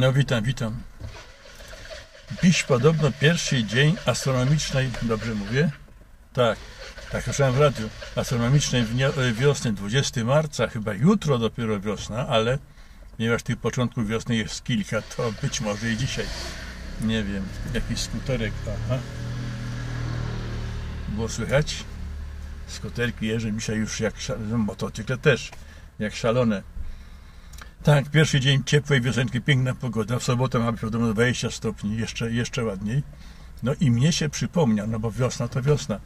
No witam, witam. Dziś podobno pierwszy dzień astronomicznej, dobrze mówię? Tak, tak słyszałem w radiu, astronomicznej wiosny, 20 marca, chyba jutro dopiero wiosna, ale ponieważ tych początków wiosny jest kilka, to być może i dzisiaj. Nie wiem, jakiś skuterek, aha. Było słychać? Skuterki jeżdżą dzisiaj już jak, motocykle też, jak szalone. Tak, pierwszy dzień ciepłej wiosenki, piękna pogoda. W sobotę mamy podobno 20 stopni, jeszcze, jeszcze ładniej. No i mnie się przypomniał, no bo wiosna to wiosna.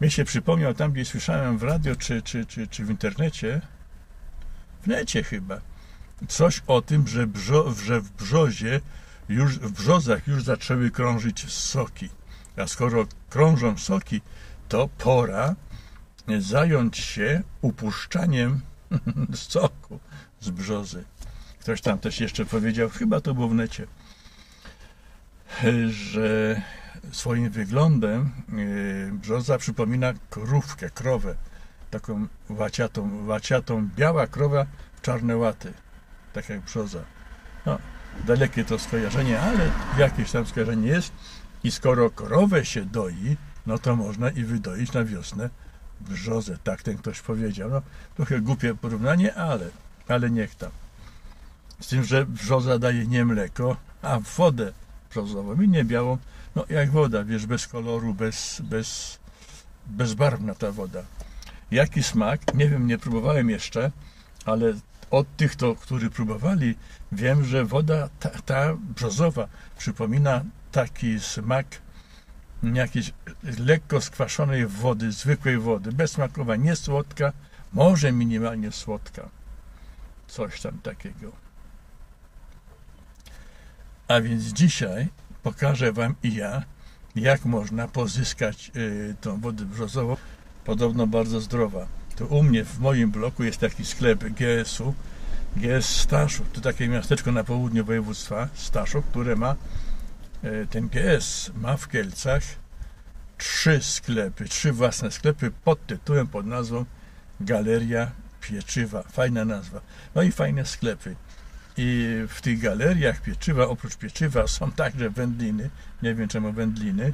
Mnie się przypomniał tam, gdzie słyszałem w radio czy, czy, czy, czy w internecie, w necie chyba, coś o tym, że, brzo, że w brzozie, już, w brzozach już zaczęły krążyć soki. A skoro krążą soki, to pora zająć się upuszczaniem soku z brzozy. Ktoś tam też jeszcze powiedział, chyba to było w necie, że swoim wyglądem yy, brzoza przypomina krówkę, krowę, taką łaciatą, łaciatą, biała krowa w czarne łaty, tak jak brzoza. No, dalekie to skojarzenie, ale jakieś tam skojarzenie jest i skoro krowę się doi, no to można i wydoić na wiosnę brzozę, tak ten ktoś powiedział. No, trochę głupie porównanie, ale, ale niech tam. Z tym, że brzoza daje nie mleko, a wodę brzozową i nie białą, no jak woda, wiesz, bez koloru, bez, bez, bezbarwna ta woda. Jaki smak? Nie wiem, nie próbowałem jeszcze, ale od tych, to, którzy próbowali, wiem, że woda ta, ta brzozowa przypomina taki smak jakiejś lekko skwaszonej wody, zwykłej wody, bezsmakowa, nie słodka, może minimalnie słodka. Coś tam takiego. A więc dzisiaj pokażę Wam i ja, jak można pozyskać y, tą wodę brzozową, podobno bardzo zdrowa. To u mnie w moim bloku jest taki sklep GS-u, GS Staszów, to takie miasteczko na południu województwa Staszów, które ma y, ten GS ma w Kielcach trzy sklepy, trzy własne sklepy pod tytułem, pod nazwą Galeria Pieczywa. Fajna nazwa. No i fajne sklepy. I w tych galeriach pieczywa, oprócz pieczywa są także wędliny. Nie wiem czemu wędliny.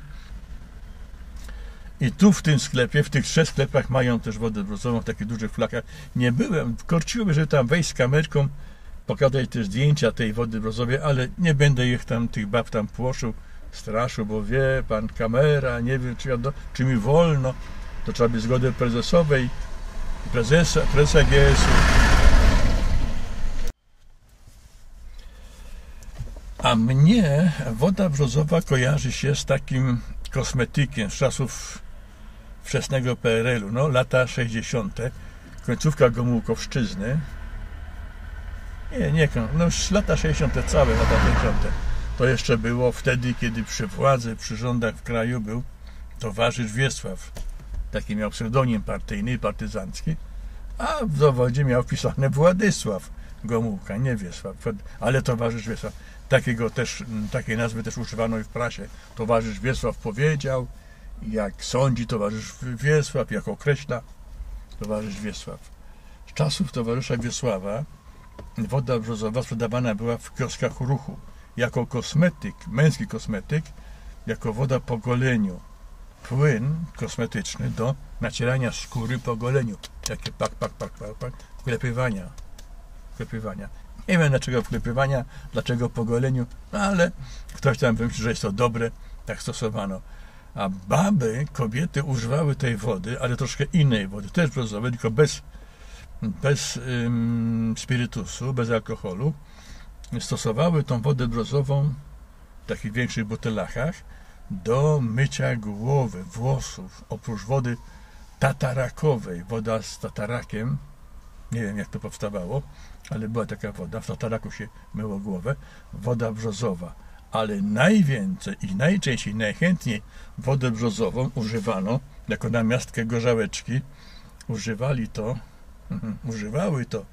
I tu w tym sklepie, w tych trzech sklepach mają też wodę brozową w takich dużych flakach. Nie byłem, korciło mnie, żeby tam wejść z kamerką, pokazać te zdjęcia tej wody brozowej, ale nie będę ich tam, tych bab tam płoszył, straszył, bo wie pan, kamera, nie wiem, czy, ja do, czy mi wolno. To trzeba by zgody prezesowej, prezesa, prezesa GS-u. A mnie woda brzozowa kojarzy się z takim kosmetykiem z czasów wczesnego PRL-u, no lata 60., końcówka Gomułkowszczyzny. Nie, nie, no już lata 60., całe lata 60. To jeszcze było wtedy, kiedy przy władzy, przy rządach w kraju był towarzysz Wiesław. Taki miał pseudonim partyjny, partyzancki, a w dowodzie miał wpisane Władysław Gomułka, nie Wiesław, ale towarzysz Wiesław. Takiego też, takiej nazwy też używano i w prasie. Towarzysz Wiesław powiedział, jak sądzi towarzysz Wiesław, jak określa towarzysz Wiesław. Z czasów towarzysza Wiesława woda brzozowa sprzedawana była w kioskach ruchu jako kosmetyk, męski kosmetyk, jako woda po goleniu. Płyn kosmetyczny do nacierania skóry po goleniu. Takie pak, pak, pak, pak, pak, wklepywania. Wklepywania. Nie wiem dlaczego wklepywania, dlaczego po goleniu, no ale ktoś tam wymyślił, że jest to dobre, tak stosowano. A baby, kobiety używały tej wody, ale troszkę innej wody, też brzozowej, tylko bez, bez ym, spirytusu, bez alkoholu. Stosowały tą wodę brozową w takich większych butelachach do mycia głowy, włosów, oprócz wody tatarakowej. Woda z tatarakiem, nie wiem jak to powstawało, ale była taka woda, w tataraku się myło głowę, woda brzozowa. Ale najwięcej i najczęściej, najchętniej wodę brzozową używano jako namiastkę gorzałeczki. Używali to, używały to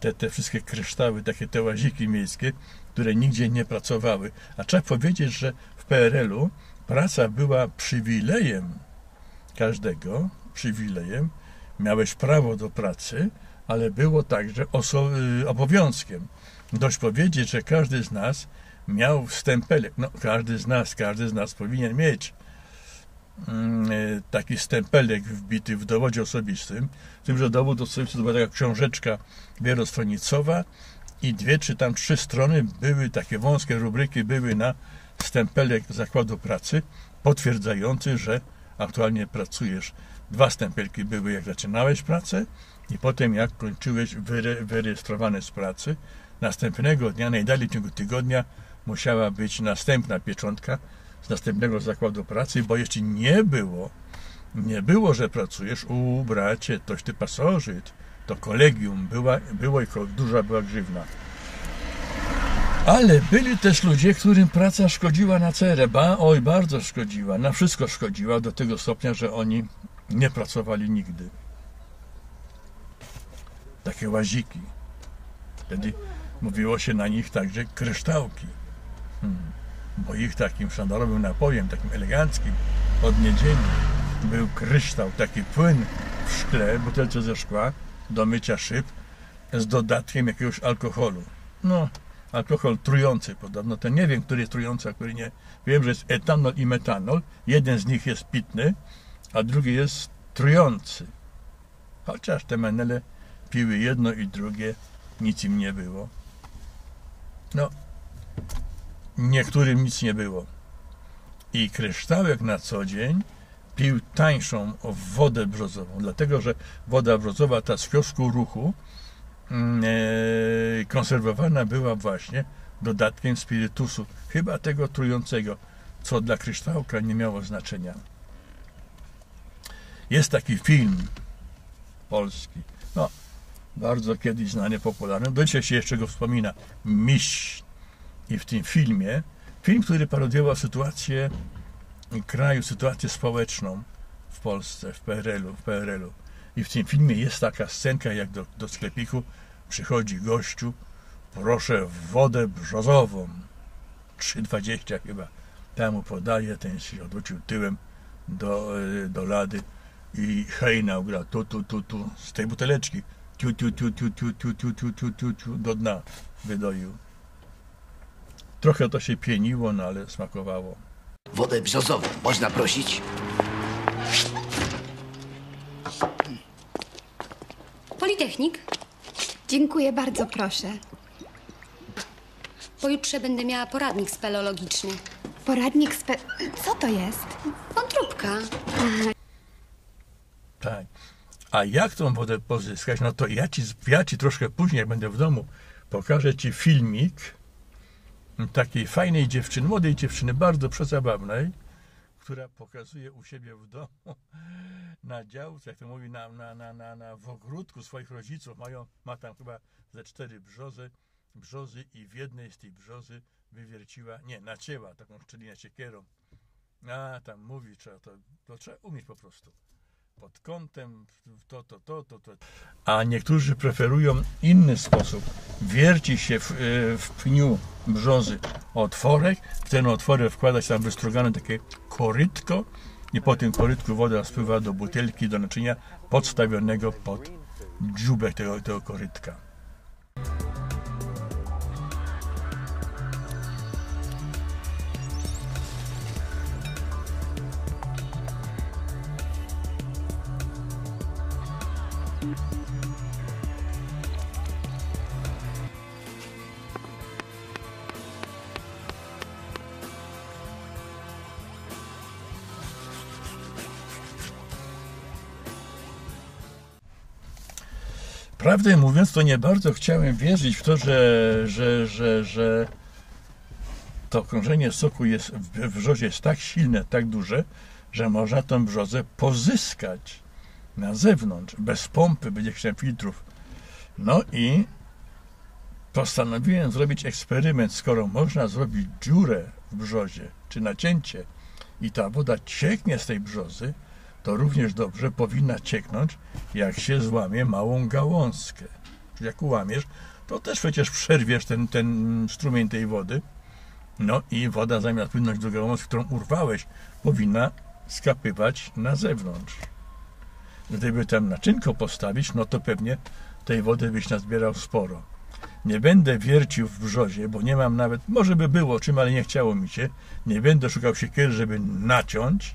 te, te wszystkie kryształy, takie te łaziki miejskie, które nigdzie nie pracowały. A trzeba powiedzieć, że w PRL-u praca była przywilejem każdego, przywilejem. Miałeś prawo do pracy, ale było także obowiązkiem. dość powiedzieć, że każdy z nas miał stempelek. No, każdy z nas, każdy z nas powinien mieć mm, e, taki stempelek wbity w dowodzie osobistym. Tym, że dowód osobisty to była taka książeczka wielostronicowa i dwie czy tam trzy strony były, takie wąskie rubryki były na stempelek zakładu pracy potwierdzający, że aktualnie pracujesz. Dwa stempelki były jak zaczynałeś pracę i potem jak kończyłeś wyre, wyrejestrowany z pracy. Następnego dnia, najdalej w ciągu tygodnia musiała być następna pieczątka z następnego zakładu pracy, bo jeszcze nie było, nie było, że pracujesz u bracie, toś ty pasożyt, to kolegium, była, było i duża była grzywna. Ale byli też ludzie, którym praca szkodziła na cerę, ba, oj, bardzo szkodziła, na wszystko szkodziła, do tego stopnia, że oni nie pracowali nigdy. Takie łaziki. Wtedy mówiło się na nich także kryształki. Hmm. Bo ich takim sztandarowym napojem, takim eleganckim od niedzieli był kryształ, taki płyn w szkle, butelce ze szkła do mycia szyb z dodatkiem jakiegoś alkoholu. No, alkohol trujący podobno. To nie wiem, który jest trujący, a który nie. Wiem, że jest etanol i metanol. Jeden z nich jest pitny, a drugi jest trujący. Chociaż te menele piły jedno i drugie, nic im nie było. No, niektórym nic nie było. I kryształek na co dzień pił tańszą wodę brzozową, dlatego że woda brzozowa, ta z kiosku ruchu, mm, e, konserwowana była właśnie dodatkiem spirytusu, chyba tego trującego, co dla kryształka nie miało znaczenia. Jest taki film polski, no, bardzo kiedyś znany, popularny, do dzisiaj się jeszcze go wspomina, Miś. I w tym filmie, film, który parodiował sytuację kraju, sytuację społeczną w Polsce, w PRL-u, w PRL-u. I w tym filmie jest taka scenka, jak do, do sklepiku przychodzi gościu, proszę wodę brzozową, 3,20 chyba. Tam mu podaje, ten się odwrócił tyłem do, do lady i hejnał gra tu, tu, tu, tu, z tej buteleczki. Tiu, tiu, tiu, tiu, tiu, tiu, tiu, tiu, tiu, tiu, tiu, do dna wydoił. Trochę to się pieniło, no ale smakowało. Wodę brzozową można prosić? Politechnik. Dziękuję bardzo, proszę. Pojutrze będę miała poradnik speleologiczny. Poradnik spe... Co to jest? Wątróbka. Tak. A jak tą wodę pozyskać? No to ja ci, ja ci troszkę później, jak będę w domu, pokażę ci filmik takiej fajnej dziewczyny, młodej dziewczyny, bardzo przezabawnej, która pokazuje u siebie w domu na działce, jak to mówi, na, na, na, na, na w ogródku swoich rodziców. Mają, ma tam chyba ze cztery brzozy, brzozy i w jednej z tych brzozy wywierciła, nie, nacięła taką szczelinę siekierą. A tam mówi, trzeba to, to trzeba umieć po prostu pod kątem to, to, to, to, to. A niektórzy preferują inny sposób. Wierci się w, e, w pniu brzozy otworek, w ten otworek wkłada się tam wystrugane takie korytko i po tym korytku woda spływa do butelki, do naczynia podstawionego pod dziubek tego, tego korytka. Prawdę mówiąc, to nie bardzo chciałem wierzyć w to, że, że, że, że to krążenie soku jest w brzozie jest tak silne, tak duże, że można tą brzozę pozyskać na zewnątrz, bez pompy, bez jakichś filtrów. No i postanowiłem zrobić eksperyment, skoro można zrobić dziurę w brzozie, czy nacięcie i ta woda cieknie z tej brzozy, to również dobrze powinna cieknąć, jak się złamie małą gałązkę. Czyli jak ułamiesz, to też przecież przerwiesz ten, ten strumień tej wody. No i woda zamiast płynąć do gałązki, którą urwałeś, powinna skapywać na zewnątrz. Gdyby tam naczynko postawić, no to pewnie tej wody byś nazbierał sporo. Nie będę wiercił w brzozie, bo nie mam nawet, może by było czym, ale nie chciało mi się. Nie będę szukał siekiery, żeby naciąć.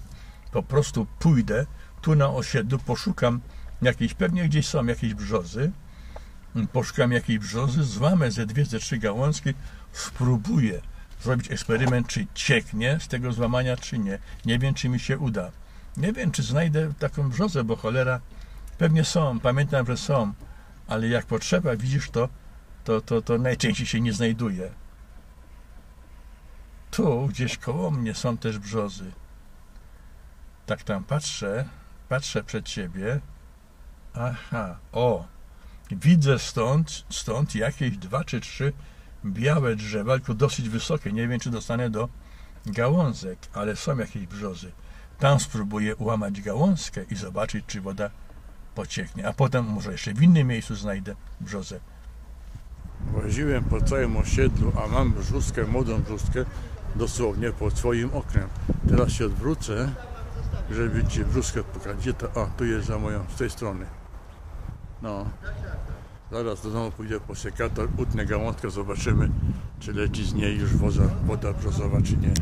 Po prostu pójdę tu na osiedlu, poszukam jakiejś, pewnie gdzieś są jakieś brzozy. Poszukam jakiejś brzozy, złamę ze dwie, ze trzy gałązki, spróbuję zrobić eksperyment, czy cieknie z tego złamania, czy nie. Nie wiem, czy mi się uda. Nie wiem, czy znajdę taką brzozę, bo cholera, pewnie są, pamiętam, że są, ale jak potrzeba, widzisz to, to, to, to najczęściej się nie znajduje. Tu, gdzieś koło mnie są też brzozy. Tak tam patrzę, patrzę przed siebie. Aha, o, widzę stąd, stąd jakieś dwa czy trzy białe drzewa, tylko dosyć wysokie. Nie wiem, czy dostanę do gałązek, ale są jakieś brzozy. Tam spróbuję ułamać gałązkę i zobaczyć, czy woda pocieknie. A potem może jeszcze w innym miejscu znajdę brzozę. Łaziłem po całym osiedlu, a mam brzuskę, młodą brzuskę, dosłownie pod swoim oknem. Teraz się odwrócę, żeby Ci brzuskę pokazać. Gdzie to? O, tu jest za moją, z tej strony. No. Zaraz do domu pójdę po sekator, utnę gałązkę, zobaczymy, czy leci z niej już woda, woda brzozowa, czy nie.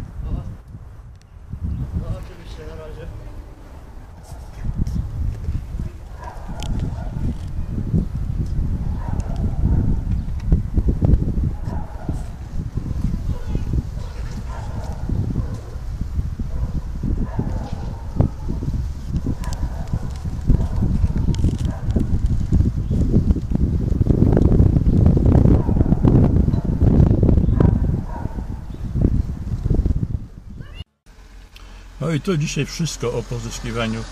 No i to dzisiaj wszystko o pozyskiwaniu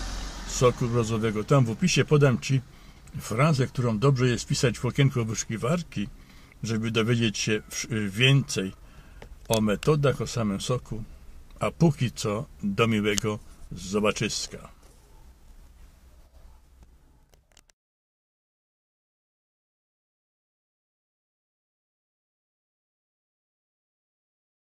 soku brozowego. Tam w opisie podam Ci frazę, którą dobrze jest pisać w okienku wyszukiwarki, żeby dowiedzieć się więcej o metodach, o samym soku. A póki co do miłego zobaczyska.